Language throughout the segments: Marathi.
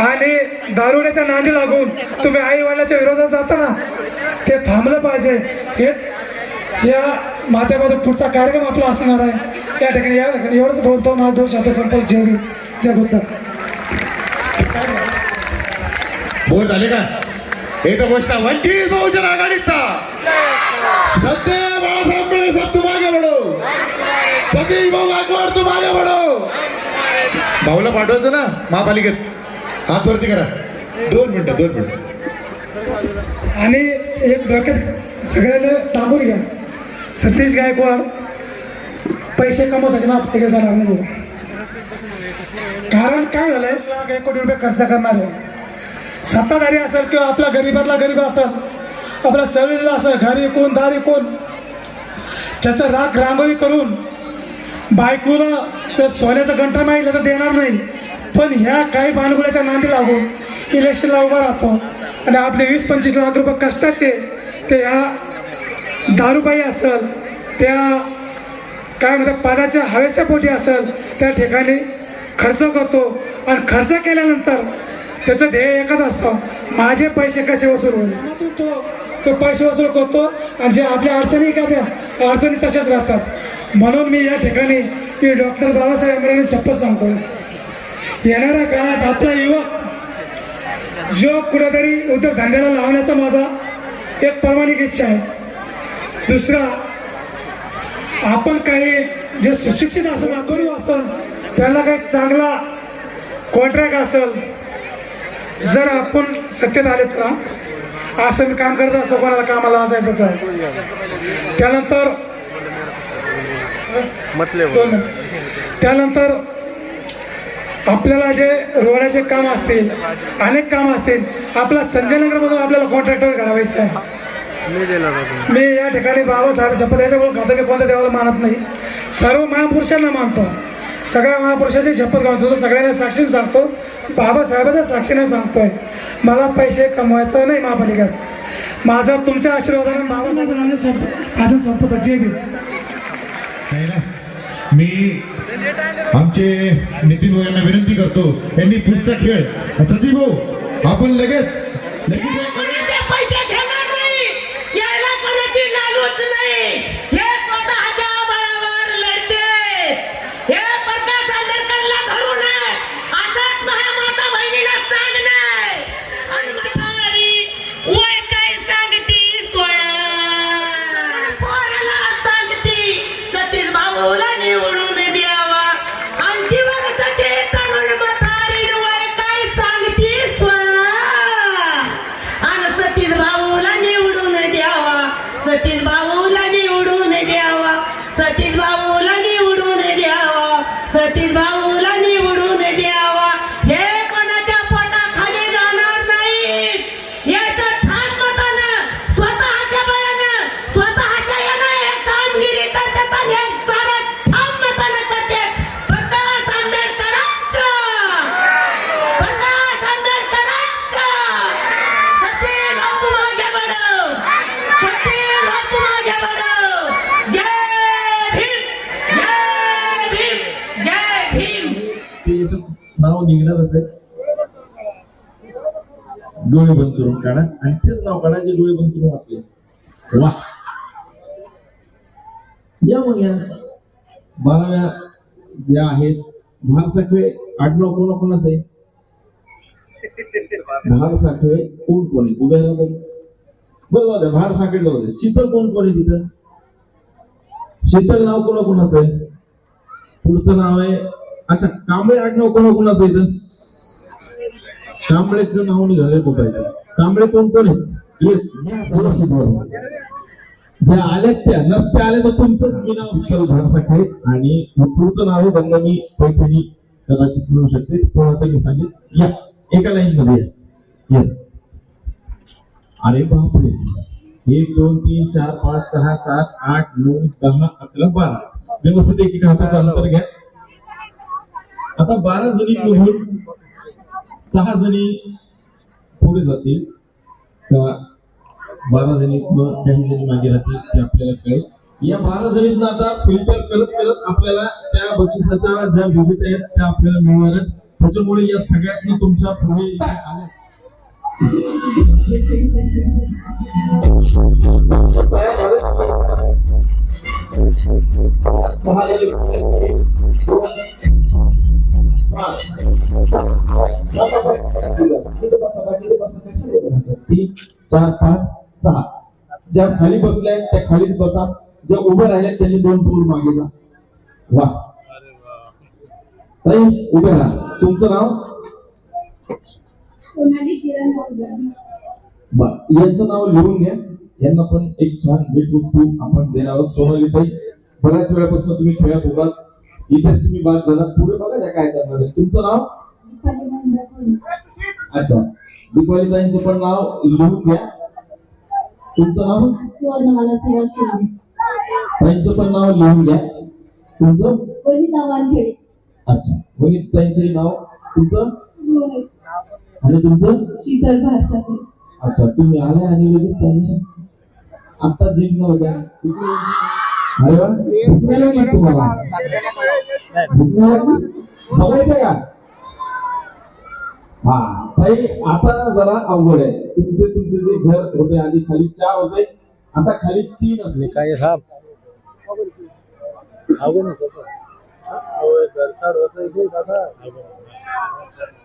आणि दारुड्याच्या नांदी लागून तुम्ही आईवाल्याच्या विरोधात विरोधात जाताना ते थांबलं पाहिजे. हेच या माथ्यामध्ये पुढचा कार्यक्रम आपला असणार आहे. या ठिकाणी या एवढंच बोलतो. माझा दोष आता संपर्क जग जगुत्तर बोल झाले का? हे तर गोष्ट वंचित बहुजन आघाडीचा. सत्य बाळासाहेब पिळे साहेब तू मागे बडो सतीश भाऊ गायकवाड तू मागे बडो भाऊला पाठवायचं ना? महापालिकेत. हात वरती करा. दोन मिनिटं दोन मिनटं. आणि एक डोक्यात सगळ्यांना टाकून घ्या. सतीश गायकवाड पैसे कमवण्यासाठी महापालिकेत जाणार नाही. कारण काय झालंय? लाख एक कोटी रुपये खर्च करणार आहे. सत्ताधारी असेल किंवा आपला गरीबातला गरीब असेल आपला चळवळीला असेल घरी कोण दारी कोण त्याचं राख रांगोळी करून बायकोला जर सोन्याचा घंटा मागितलं तर देणार नाही. पण ह्या काही भानगुड्याच्या नांदी लागून इलेक्शनला उभा राहतो. आणि आपले वीस पंचवीस लाख रुपये कष्टाचे ते ह्या दारूबाई असेल त्या काय म्हणतात पाण्याच्या हवेच्या पोटी असेल त्या ठिकाणी खर्च करतो. आणि खर्च केल्यानंतर त्याचं ध्येय एकच असतं माझे पैसे कसे वसूल होईल? तो तो पैसे वसूल करतो आणि जे आपल्या अडचणी का त्या अडचणी तशाच राहतात. म्हणून मी या ठिकाणी मी डॉक्टर बाबासाहेब आंबेडकर शपथ सांगतो येणाऱ्या काळात आपला युवक जो कुठेतरी उद्योगधंद्याला लावण्याचा माझा एक प्रामाणिक इच्छा आहे. दुसरा आपण काही जे सुशिक्षित असेल अकरी असेल त्याला काही चांगला कॉन्ट्रॅक्ट असेल जर आपण सत्तेत आले तर असं मी काम करत असतो कोणाला कामाला असायचंच आहे. त्यानंतर. त्यानंतर आपल्याला जे रोडाचे काम असतील अनेक काम असतील आपला संजयनगरमधून आपल्याला कॉन्ट्रॅक्टर घालावायचं आहे. मी या ठिकाणी बाबासाहेब शपथ याच्यामुळे खातो मी कोणत्या देवाला मानत नाही. सर्व महापुरुषांना मानतो. सगळ्या महापुरुषाची शपथ घालतो सगळ्यांना साक्षी सांगतो. बाबासाहेबाच्या साक्षीने सांगतोय. मला पैसे कमवायचं नाही महापालिकेत. माझा तुमच्या आशीर्वादाने बाबासाहेबांना शपथ भाषण संपत जे मी आमचे नितीन भाऊ यांना विनंती करतो यांनी पुढचा खेळ सतीश भाऊ आपण लगेच पैसे घेणार नाही? यायला कोणाची लालूच नाही. काढा आणि तेच नाव काढा जे डोळे बंद करून वाचले. वा या मग या बाराव्या ज्या आहेत भाग साखळे आडनाव कोणा कोणाचं आहे? भाग साखळे कोण कोण आहे? उभ्या राहतात बरं जाऊ द्या भार साखळे जाऊ शीतल कोण कोण आहे तिथं? शीतल नाव कोणा कोणाचं आहे? पुढचं नाव आहे अच्छा कांबळे आडनाव कोणा कोणाचं आहे इथं? कांबळेचं नाव निघाले कुठं कांबळे कोण कोण. ज्या आल्यात त्या नसत्या आल्या तर तुमचंच मी नाव शीतल भारसाखे आणि पुढचं नाव त्यांना मी पैठणी कदाचित मिळू शकते. कोणाचं मी सांगेन या एका लाईन मध्ये या. येस अरे बापरे. एक दोन तीन चार पाच सहा सात आठ नऊ दहा अकरा बारा. व्यवस्थित एक हाताचं अंतर घ्या. आता बारा जणी निवडून सहा जणी पुढे जातील किंवा बारा जणीतनं काही जणी मागे राहतील ते आपल्याला कळेल. या बारा जणीतनं आता फिल्टर करत करत आपल्याला त्या बक्षिसाच्या ज्या विजेत आहेत त्या आपल्याला मिळणार आहेत. त्याच्यामुळे या सगळ्यांनी तुमच्यापुढे आल्या तीन चार पाच सहा ज्या खाली बसल्या आहेत, त्या खालीच बसा. ज्या उभ्या राहिल्या त्यांनी दोन फूल मागे जा. वा. ताई उभे राहा. तुमचं नाव? बर यांचं नाव लिहून घ्या. यांना पण एक छान भेट वस्तू आपण देणार आहोत. सोनाली ताई बऱ्याच वेळापासून तुम्ही खेळत होतात इथेच तुम्ही बाद झाला पुढे बघा त्या कायद्यामध्ये. तुमचं नाव? अच्छा. दीपालीताईंचं पण नाव लिहून घ्या. तुमचं नाव? सुवर्णमाला ताईंचं पण नाव लिहून घ्या. तुमचं? अच्छा. वनित ताईंचंही नाव. तुमचं? आणि तुमचं? शीतल भारसाटे अच्छा. तुम्ही आले आणि लगेच त्यांनी आता जिंकलं वगैरे. हा ताई आता जरा अवघड आहे. तुमचे तुमचे जे घर होते आधी खाली चार होते आता खाली तीन असले काय साहब?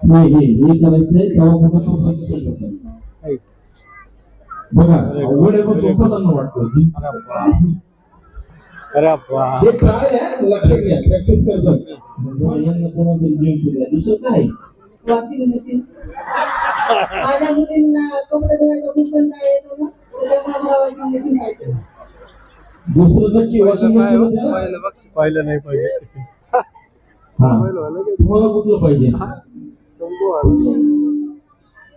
नाही करायचंय. बघा अवघड आहे पण सोपं त्यांना वाटतं जिंक- अरे बाप हे काय आहे? लक्षात घ्या प्रॅक्टिस करतात वॉशिंग मशीन. माझ्या मुलींना कपडे धुवायचा खूप कंटाळा येतो ना त्याच्यामुळे मला वॉशिंग मशीन पाहिजे. दुसरं नक्की वॉशिंग मशीन पहिलं बघ. पहिलं नाही पाहिजे. हा. तुम्हाला कुठलं पाहिजे?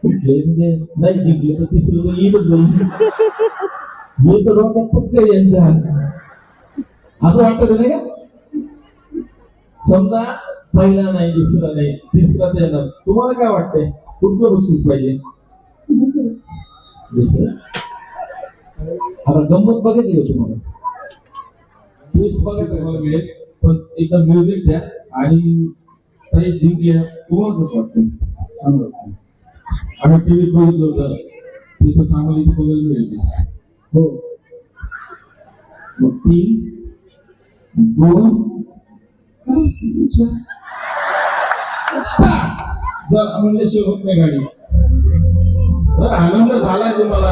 म्हणजे नाही जिंकले तर तिसरं तर हे तर डोक्यात फक्त यांच्या असं वाटत नाही का? समजा पहिला नाही दुसरा नाही तिसरा तर येणार तुम्हाला काय वाटतंय? कुठलं बक्षीस पाहिजे? दुसरं. आता गंमत बघायची का तुम्हाला? ट्विस्ट बघायचं मला मिळेल पण एकदा म्युझिक द्या आणि काही जिंकल्या तुम्हाला कसं वाटतं छान वाटतं आम्ही टीव्हीत बघितलं होतं. तिथं सांगलीचं बघायला मिळेल. हो. मग ती दोन start. जर म्हणल्याशिवाय होत नाही गाडी जर आनंद झाला तुम्हाला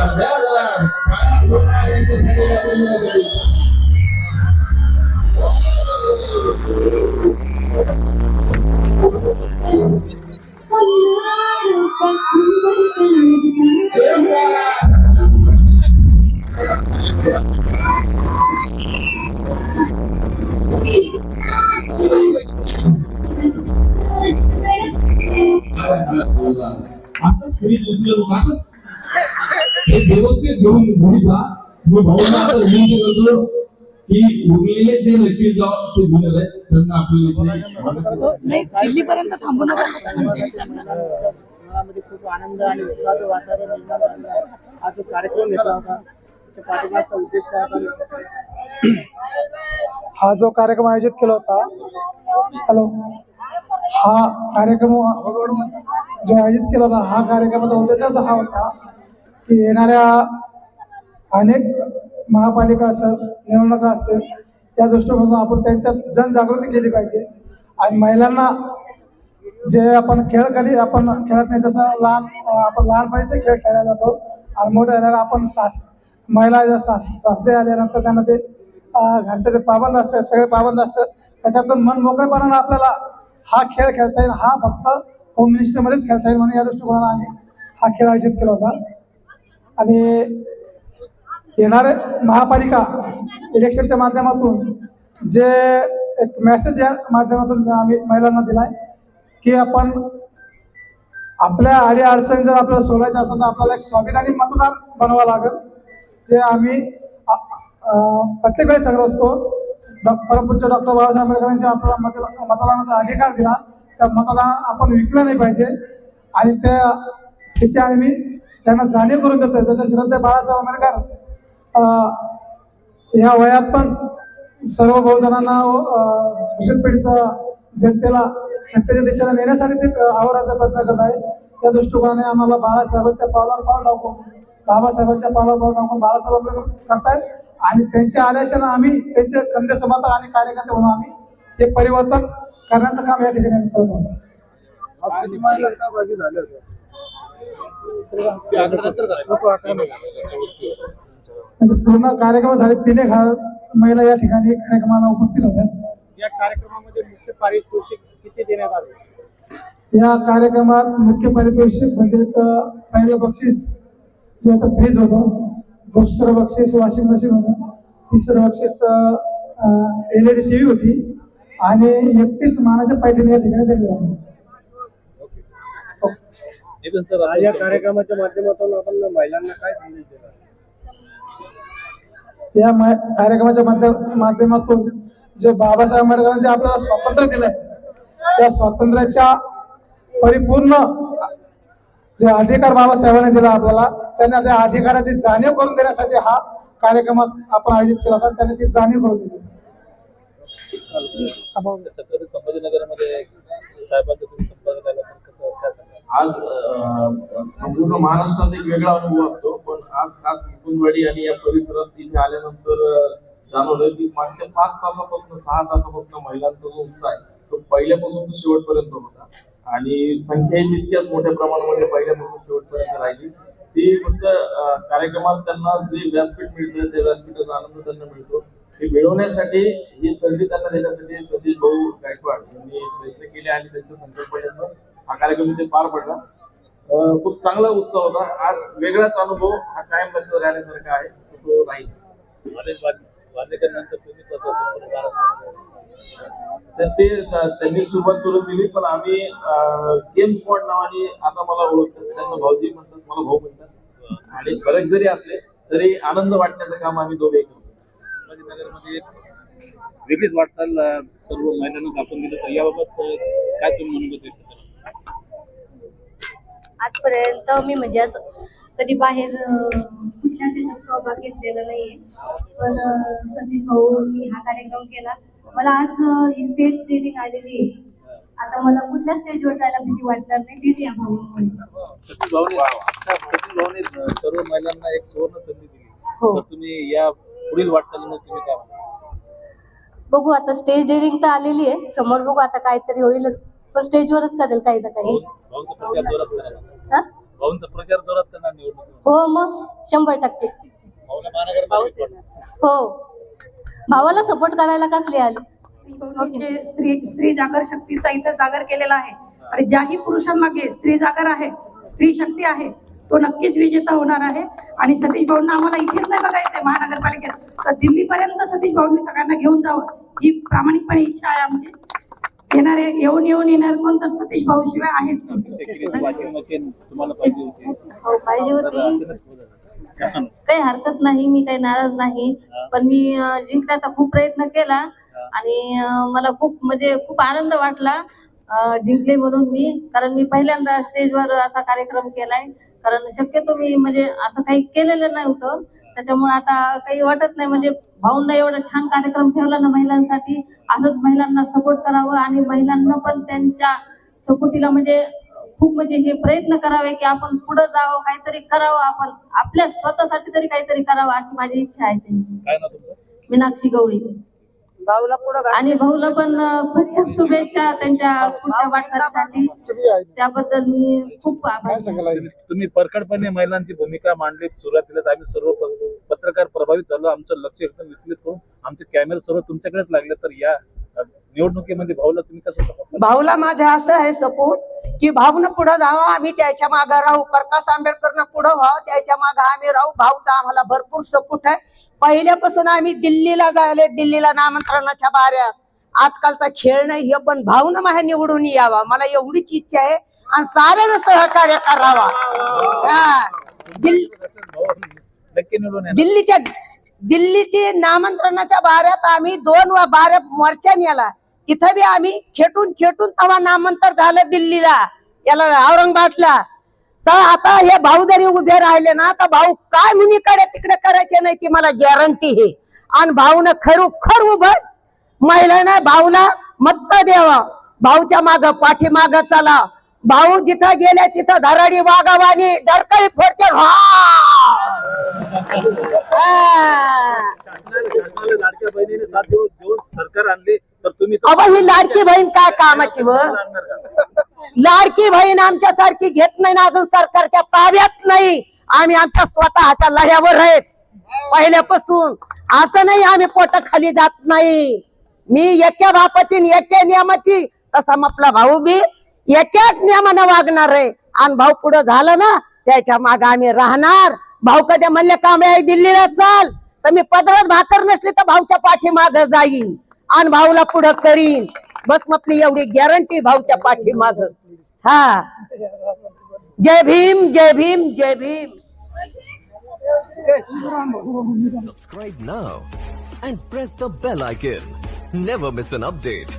की उरलेले जे लकी जॉबचे विनर आहेत त्यांना आपल्याला इथे नाही दिल्लीपर्यंत थांबू नका असं म्हणते. मुळामध्ये खूप आनंद आणि उत्साहाचं वातावरण निर्माण झालं. आहे हा जो कार्यक्रम घेतला होता त्याच्या पाठिंब्याचा उद्देश काय होता? हा जो कार्यक्रम आयोजित केला होता हॅलो हा कार्यक्रम जो आयोजित केला होता हा कार्यक्रमाचा उद्देशच हा होता की येणाऱ्या अनेक महापालिका असेल निवडणुका असेल या दृष्टिकोनातून आपण त्यांच्यात जनजागृती केली पाहिजे. आणि महिलांना जे आपण खेळ कधी आपण खेळत नाही जसं लहान आपण लहानपणीचे खेळ खेळायला जातो. आणि मोठे झाल्यावर आपण सास महिला सास सासरे आल्यानंतर त्यांना ते घरचे जे पाबंद असतात सगळे पाबंद असतात त्याच्यातून मन मोकळेपणानं आपल्याला हा खेळ खेळता येईल हा फक्त होम मिनिस्टरमध्येच खेळता येईल म्हणून या दृष्टिकोनानं आम्ही हा खेळ आयोजित केला होता. आणि येणारे महापालिका इलेक्शनच्या माध्यमातून जे एक मेसेज या माध्यमातून आम्ही महिलांना दिला आहे की आपण आपल्या अडी अडचणी जर आपल्याला सोडायच्या असेल तर आपल्याला एक स्वाभिमानी मतदार बनवावं लागेल. जे आम्ही प्रत्येक वेळेस सांगत असतो परमपूज्य डॉक्टर बाबासाहेब आंबेडकरांनी आपल्याला मत मतदानाचा अधिकार दिला त्या मतदान आपण विकलं नाही पाहिजे. आणि त्या त्याची आम्ही त्यांना जाणीव करून देतोय. जसं श्रद्धे बाळासाहेब आंबेडकर या वयात पण सर्व बहुजनांना अ, शोषित पीडित जनतेला सत्तेच्या दिशेला नेण्यासाठी ते अहोरात्र प्रयत्न करत आहे त्या दृष्टिकोनाने आम्हाला बाळासाहेबांच्या पावलावर पाव टाकून बाबासाहेबांच्या पावलावर पाव टाकून बाळासाहेब करतायत आणि त्यांच्या आदेशानं आम्ही त्यांचे कंदे समर्थक आणि कार्यकर्ते म्हणून आम्ही हे परिवर्तन करण्याचं काम या ठिकाणी आम्ही करत आहोत. आज किती महिला सहभागी अकरा नाही. म्हणजे पूर्ण कार्यक्रम झाले. तीन एक महिला या ठिकाणी कार्यक्रमाला उपस्थित होत्या. या कार्यक्रमामध्ये मुख्य पारितोषिक किती देण्यात आले? या कार्यक्रमात मुख्य पारितोषिक म्हणजे पहिलं बक्षीस जे होतं फ्रीज होतं दुसरं बक्षीस वॉशिंग मशीन होतं तिसरं बक्षीस L E D T V होती आणि एकतीस मानाच्या पैठणी या ठिकाणी दिले होते आज या कार्यक्रमाच्या माध्यमातून आपण महिलांना काय संदेश देणार? या मा- कार्यक्रमाच्या माध्यम माध्यमातून जे बाबासाहेब आंबेडकरांनी जे आपल्याला स्वातंत्र्य दिलंय त्या स्वातंत्र्याच्या परिपूर्ण जे अधिकार बाबासाहेबांनी दिला आपल्याला त्यांना त्या अधिकाराची जाणीव करून देण्यासाठी हा कार्यक्रम आपण आयोजित केला होता त्यांनी ती जाणीव करून दिली. संभाजीनगरमध्ये साहेबांचा तुम्ही संपर्क झाला पण कसं काय सांगाल? आज संपूर्ण महाराष्ट्रात एक वेगळा अनुभव असतो पण आज खास मुकुंदवाडी आणि या परिसरात इथे आल्यानंतर जाणवलं की मागच्या पाच तासापासून सहा तासापासून महिलांचा जो उत्साह आहे तो पहिल्यापासून तो शेवटपर्यंत होता. आणि संख्या तितक्याच मोठ्या प्रमाणामध्ये पहिल्यापासून शेवटपर्यंत राहिली. ती फक्त कार्यक्रमात त्यांना जे व्यासपीठ मिळतं त्या व्यासपीठाचा आनंद त्यांना मिळतो. ते मिळवण्यासाठी ही संधी त्यांना देण्यासाठी सतीश भाऊ गायकवाड यांनी प्रयत्न केले आणि त्यांच्या संकल्पनेतून हा कार्यक्रम इथे पार पडला. खूप चांगला उत्सव होता. आज वेगळाच अनुभव हा कायम लक्षात राहण्यासारखा आहे. तो राहील. तर ते त्यांनी सुरुवात करून दिली पण आम्ही गेम स्पॉट नावाने आता मला ओळखतात. त्यांना भाऊजी म्हणतात मला भाऊ म्हणतात. आणि फरक जरी असले तरी आनंद वाटण्याचं काम आम्ही दोघे करतो. संभाजीनगरमध्ये एक वेगळीच वाटचाल सर्व महिलांना दाखवून दिलं. तर याबाबत काय तुम्ही करा आजपर्यंत मी म्हणजे असं कधी बाहेर अं, कुठल्याच याच्यात सहभाग घेतलेला नाहीये. पण सतीश भाऊ मी हा कार्यक्रम केला. मला आज ही स्टेज डेटिंग आलेली आहे. आता मला कुठल्या स्टेजवर जायला भीती वाटणार नाही तेच या भाऊमुळे सतीश भाऊने सतीश भाऊने सर्व महिलांना एक सुवर्ण संधी दिली. हो. तर तुम्ही या पुढील वाटचालीमध्ये तुम्ही काय बघू आता स्टेज डेटिंग तर आलेली आहे. समोर बघू आता काहीतरी होईलच. पण स्टेजवरच करेल काही ना काही. हा? भाऊंचा प्रचार जोरात करणार निवडणूक हो मग शंभर टक्के. हो. भावाला सपोर्ट करायला कसले आले? जे स्त्री स्त्री जागर शक्तीचा इथं जागर केलेला आहे. आणि ज्याही पुरुषांमागे स्त्री जागर आहे स्त्री शक्ती आहे तो नक्कीच विजेता होणार आहे. आणि सतीश भाऊंना आम्हाला इथेच नाही बघायचंय महानगरपालिकेत. तर दिल्लीपर्यंत सतीश भाऊंनी सगळ्यांना घेऊन जावं ही प्रामाणिकपणे इच्छा आहे आमची. येणारे येऊन येऊन येणार कोण तर सतीश भाऊ शिवाय आहेच पाहिजे होती. हो पाहिजे होती. काही हरकत नाही मी काही नाराज नाही. पण मी जिंकण्याचा खूप प्रयत्न केला आणि मला खूप म्हणजे खूप आनंद वाटला जिंकले म्हणून मी. कारण मी पहिल्यांदा स्टेजवर असा कार्यक्रम केलाय. कारण शक्यतो मी म्हणजे असं काही केलेलं नव्हतं. त्याच्यामुळे आता काही वाटत नाही. म्हणजे भाऊंना एवढा छान कार्यक्रम ठेवला ना महिलांसाठी. असंच महिलांना सपोर्ट करावं आणि महिलांना पण त्यांच्या सपोर्टीला म्हणजे खूप म्हणजे हे प्रयत्न करावे की आपण पुढे जावं काहीतरी करावं आपण आपल्या स्वतःसाठी तरी काहीतरी करावं अशी माझी इच्छा आहे मीनाक्षी गवळी. आणि भाऊला पण खूप खूप शुभेच्छा त्यांच्या पुढच्या वाटचालीसाठी. त्याबद्दल मी खूप. तुम्ही- परखडपणे महिलांची भूमिका मांडली. सुरुवातीलाच आम्ही सर्व पत्रकार प्रभावित झालो. आमचं लक्ष एकदम विचलित करून आमचे कॅमेरे सर्व तुमच्याकडेच लागले. तर या निवडणुकीमध्ये भाऊला तुम्ही कसं? भाऊला माझ्या असं आहे सपोर्ट की भाऊनं पुढे जावं. आम्ही त्याच्यामागे राहू. प्रकाश आंबेडकरनं पुढे व्हावं. त्याच्यामागे आम्ही राहू. भाऊचा आम्हाला भरपूर सपोर्ट आहे. पहिल्यापासून आम्ही दिल्लीला जायले दिल्लीला नामंत्रणाच्या बाऱ्यात आजकालचा खेळ नाही हे पण भाऊनं माझ्या निवडून यावा. मला एवढीच इच्छा आहे. आणि साऱ्यानं सहकार्य करावा. दिल्लीच्या दिल्लीची नामंत्रणाच्या बाऱ्यात आम्ही दोन वा बाऱ्या मोर्चा नेला. तिथं बी आम्ही खेटून खेटून तेव्हा नामांतर झालं दिल्लीला. याला औरंगाबादला. तर आता हे भाऊ जरी उभे राहिले ना तर भाऊ काय मुनीकडे तिकडे करायचे नाही ती मला गॅरंटी आहे. आणि भाऊनं खरू खर उभं महिलांना भाऊला मत्त द्यावा. भाऊच्या माग पाठीमाग चला. भाऊ जिथं गेले तिथं धराडी वागावानी डरकळी फोडते. हा! शासनाने शासनाला लाडक्या बहिणीने देऊन सरकार आणले. तर तुम्ही अबो ही लाडकी बहीण काय कामाची व का? लाडकी बहीण आमच्या सारखी घेत नाही ना अजून सरकारच्या ताब्यात नाही. आम्ही आमच्या स्वतःच्या लढ्यावर आहेत. पहिल्यापासून. असं नाही आम्ही पोट खाली जात नाही. मी एका बापाची एका नियमाची. तसा आपला भाऊ बी एकाच नियमानं वागणार आहे. आणि भाऊ पुढे झालं ना त्याच्या माग आम्ही राहणार. भाऊ कधी म्हणले कांबळे दिल्लीला चाल. तर मी पदरात भाकर नसली तर भाऊच्या पाठीमाग जाईन. आणि भाऊला पुढं करीन बस मग आपली एवढी गॅरंटी भाऊच्या पाठीमाग हा जय भीम जय भीम जय Bhim subscribe now and press the bell icon. Never miss an update.